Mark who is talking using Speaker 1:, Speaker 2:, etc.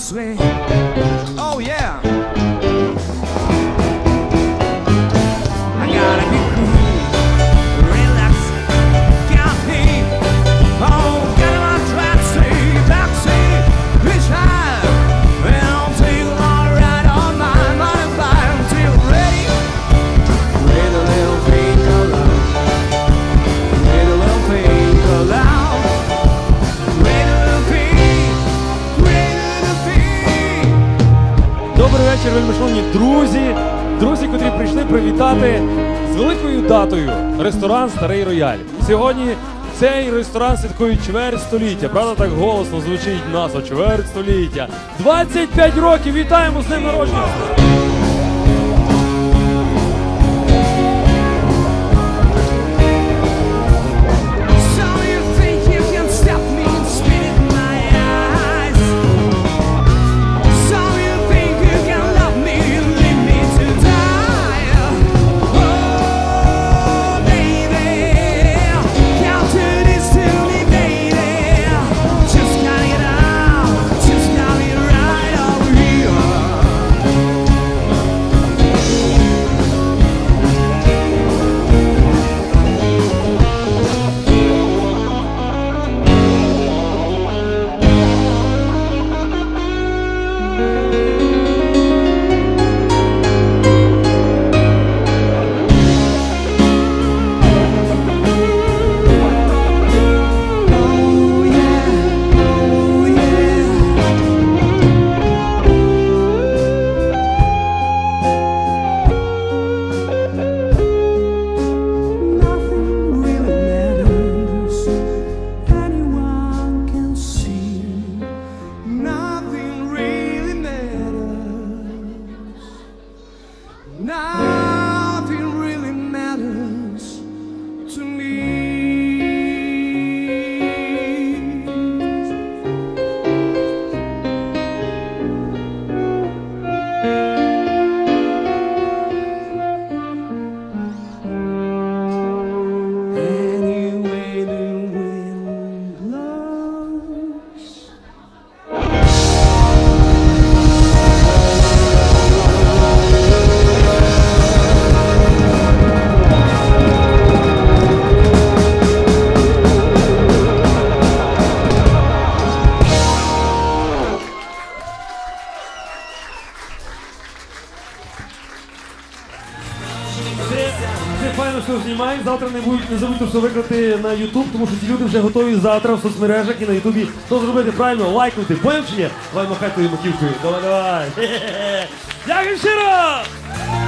Speaker 1: house. Вечір, друзі. Друзі, котрі прийшли привітати з великою датою ресторан Старий Рояль. Сьогодні цей ресторан святкує чверть століття. Правда, так голосно звучить назва чверть століття. 25 років! Вітаємо з ним народження! Файно, що. Завтра не будуть не забудьте все виграти на Ютуб, тому що ці люди вже готові завтра в соцмережах і на Ютубі. то зробити правильно? Лайкнути. поємчення, чи ні? Давай махай твою маківкою. Давай, давай. Дякую щиро!